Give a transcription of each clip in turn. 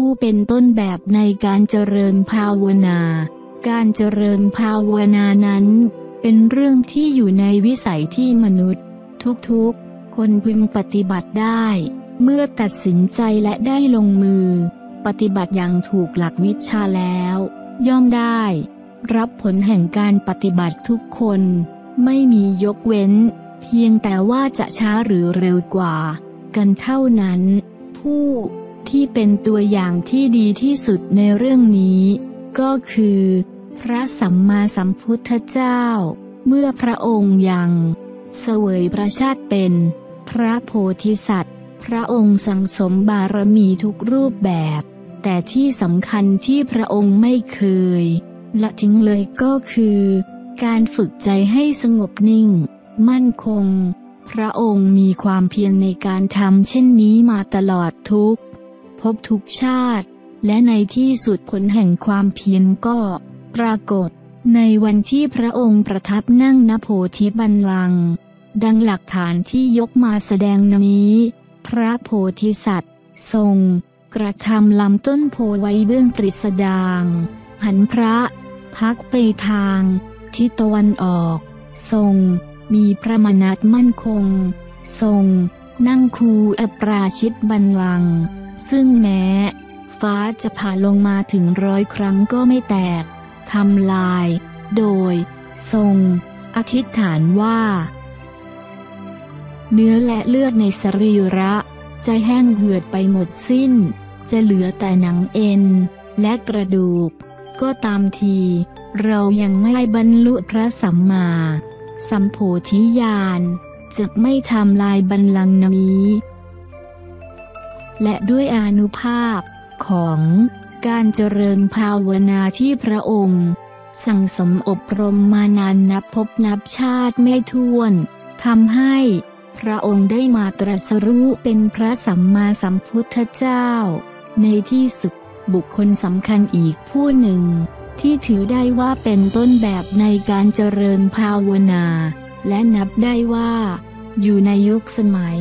ผู้เป็นต้นแบบในการเจริญภาวนา การเจริญภาวนานั้น เป็นเรื่องที่อยู่ในวิสัยที่มนุษย์ ทุกๆ คนพึงปฏิบัติได้ เมื่อตัดสินใจและได้ลงมือ ปฏิบัติอย่างถูกหลักวิชาแล้ว ย่อมได้ รับผลแห่งการปฏิบัติทุกคน ไม่มียกเว้น เพียงแต่ว่าจะช้าหรือเร็วกว่า กันเท่านั้น ผู้ ที่เป็นตัวอย่างที่ดีที่สุดในเรื่องนี้ ก็คือ พระสัมมาสัมพุทธเจ้า เมื่อพระองค์ยัง เสวยประชาติเป็น พระโพธิสัตว์ พระองค์สังสมบารมีทุกรูปแบบ แต่ที่สำคัญที่พระองค์ไม่เคย ละทิ้งเลยก็คือ การฝึกใจให้สงบนิ่ง มั่นคงพระองค์มีความเพียรในการทำเช่นนี้มาตลอดทุก พบทุกชาติ และในที่สุดผลแห่งความเพียรก็ปรากฏ ในวันที่พระองค์ประทับนั่งณโพธิบัลลังก์ดังหลักฐานที่ยกมาแสดงนี้ พระโพธิสัตว์ ทรง กระทำลำต้นโพไว้เบื้องปริสดางหันพระ พักไปทางทิศตะวันออก ทรง มีพระมนัตมั่นคง ทรง นั่งคูอปราชิตบันลัง ซึ่งแม้ ฟ้าจะผ่าลงมาถึงร้อยครั้งก็ไม่แตกทำลาย โดย ทรง อธิษฐานว่า เนื้อและเลือดในสรีระ จะแห้งเหือดไปหมดสิ้น จะเหลือแต่หนังเอ็น และกระดูก ก็ตามที เรายังไม่บรรลุพระสัมมา สัมโพธิญาณจะไม่ทำลายบันลังก์นี้ และด้วยอานุภาพของการเจริญภาวนาที่พระองค์ สั่งสมอบรมมานานนับพบนับชาติไม่ท้วนทำให้พระองค์ได้มาตรัสรู้เป็นพระสัมมาสัมพุทธเจ้า ในที่สุดบุคคลสำคัญอีกผู้หนึ่ง ที่ถือได้ว่าเป็นต้นแบบในการเจริญภาวนา และนับได้ว่า อยู่ในยุคสมัย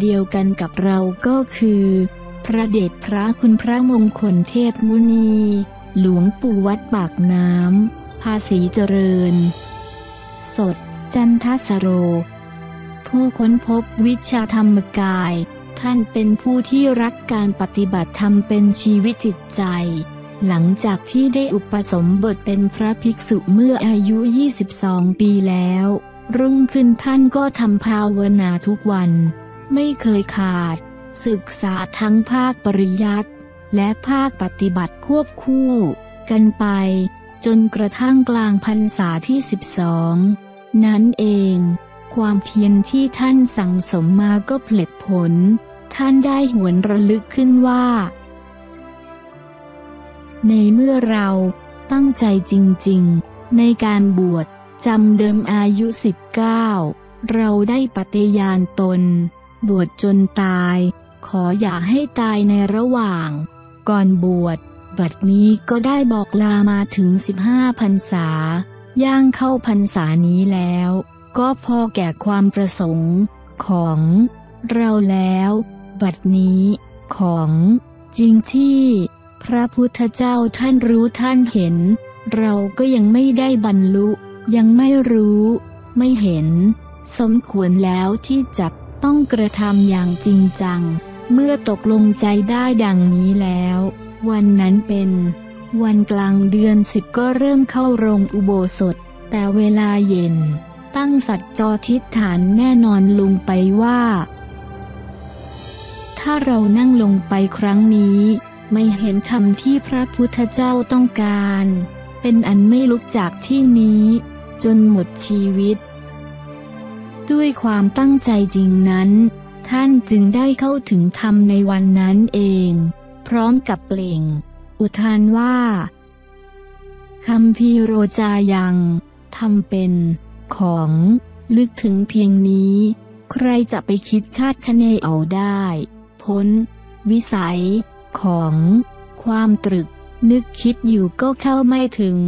เดียวกันกับเราก็คือ พระเดชพระคุณพระมงคลเทพมุนี หลวงปู่วัดปากน้ำภาษีเจริญ สด จันทสโร ผู้ค้นพบวิชาธรรมกาย ท่านเป็นผู้ที่รักการปฏิบัติธรรมเป็นชีวิตจิตใจหลังจากที่ได้อุปสมบทเป็นพระภิกษุเมื่ออายุ 22 ปีแล้ว รุ่งขึ้นท่านก็ทำภาวนาทุกวัน ไม่เคยขาด ศึกษาทั้งภาคปริยัติและภาคปฏิบัติควบคู่ กันไป จนกระทั่งกลางพรรษาที่ 12 นั้นเอง ความเพียรที่ท่านสั่งสมมาก็ผลิตผล ท่านได้หวนระลึกขึ้นว่า ในเมื่อเราตั้งใจจริงๆ ในการบวชจำเดิมอายุ 19 เราได้ปฏิญาณตน บวชจนตาย ขออย่าให้ตายในระหว่าง ก่อนบวช บัดนี้ก็ได้บอกลามาถึง 15พรรษา ย่างเข้าพรรษานี้แล้ว ก็พอแก่ความประสงค์ของเราแล้ว บัดนี้ของจริงที่พระพุทธเจ้าท่านรู้ท่านเห็น เราก็ยังไม่ได้บรรลุ ยังไม่รู้ ไม่เห็น สมควรแล้วที่จะ ต้องกระทำอย่างจริงจัง เมื่อตกลงใจได้ดังนี้แล้ว วันนั้นเป็น วันกลางเดือนสิบก็เริ่มเข้าโรงอุโบสถ แต่เวลาเย็น ตั้งสัจจอทิฏฐานแน่นอนลงไปว่า ถ้าเรานั่งลงไปครั้งนี้ ไม่เห็นธรรมที่พระพุทธเจ้าต้องการ เป็นอันไม่ลุกจากที่นี้ จนหมดชีวิต ด้วยความตั้งใจจริงนั้น ท่านจึงได้เข้าถึงธรรมในวันนั้นเอง พร้อมกับเปล่ง อุทานว่าคำพีโรจายังทำเป็น ของ ลึกถึงเพียงนี้ ใครจะไปคิดคาดคะเนเอาได้ พ้น วิสัย ของ ความตรึก นึกคิดอยู่ก็เข้าไม่ถึง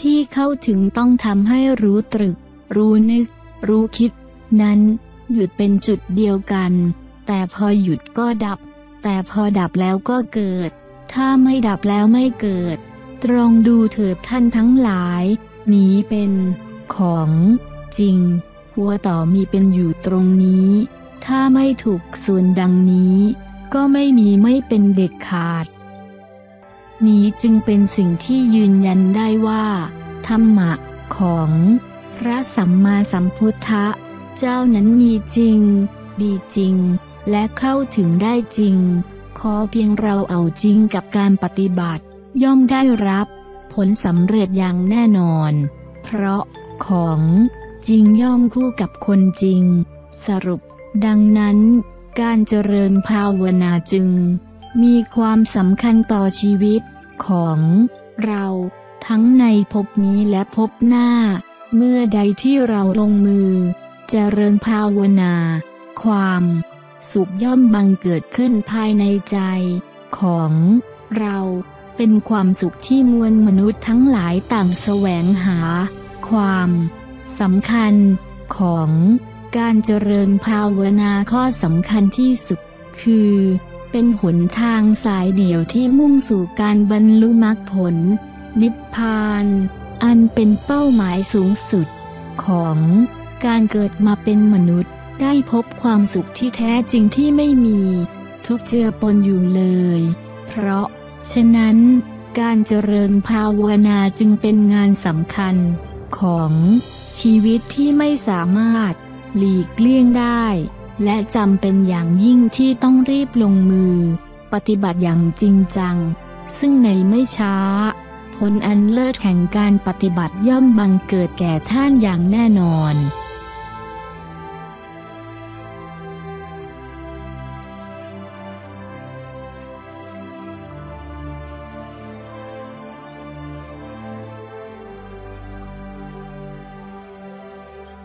ที่เข้าถึงต้องทำให้รู้ตรึก รู้นึก รู้คิด นั้นหยุดเป็นจุดเดียวกัน แต่พอหยุดก็ดับ แต่พอดับแล้วก็เกิด ถ้าไม่ดับแล้วไม่เกิด ตรองดูเถิดท่านทั้งหลาย นี้เป็นของจริง หัวต่อมีเป็นอยู่ตรงนี้ ถ้าไม่ถูกส่วนดังนี้ ก็ไม่มีไม่เป็นเด็ดขาด นี้จึงเป็นสิ่งที่ยืนยันได้ว่า ธรรมะของ พระสัมมาสัมพุทธะ เจ้านั้นมีจริง ดีจริง และเข้าถึงได้จริง ขอเพียงเราเอาจริงกับการปฏิบัติ ย่อมได้รับ ผลสำเร็จอย่างแน่นอน เพราะของจริงย่อมคู่กับคนจริง สรุป ดังนั้น การเจริญภาวนาจึง มีความสำคัญต่อชีวิตของเราทั้งในภพนี้และภพหน้า เมื่อใดที่เราลงมือ เจริญภาวนา ความ สุขย่อมบังเกิดขึ้นภายในใจ ของ เราเป็นความสุขที่มวลมนุษย์ทั้งหลายต่างแสวงหา ความสำคัญ ของการเจริญภาวนาข้อสำคัญที่สุด คือ เป็นหนทางสายเดี่ยวที่มุ่งสู่การบรรลุมรรคผล นิพพาน อันเป็นเป้าหมายสูงสุด ของ การเกิดมาเป็นมนุษย์ได้พบความสุขที่แท้จริงที่ไม่มี ทุกเจือปนอยู่เลย เพราะ ฉะนั้น การเจริญภาวนาจึงเป็นงานสำคัญ ของชีวิตที่ไม่สามารถ หลีกเลี่ยงได้ และจำเป็นอย่างยิ่งที่ต้องรีบลงมือ ปฏิบัติอย่างจริงจัง ซึ่งในไม่ช้า ผลอันเลิศแห่งการปฏิบัติย่อมบังเกิดแก่ท่านอย่างแน่นอน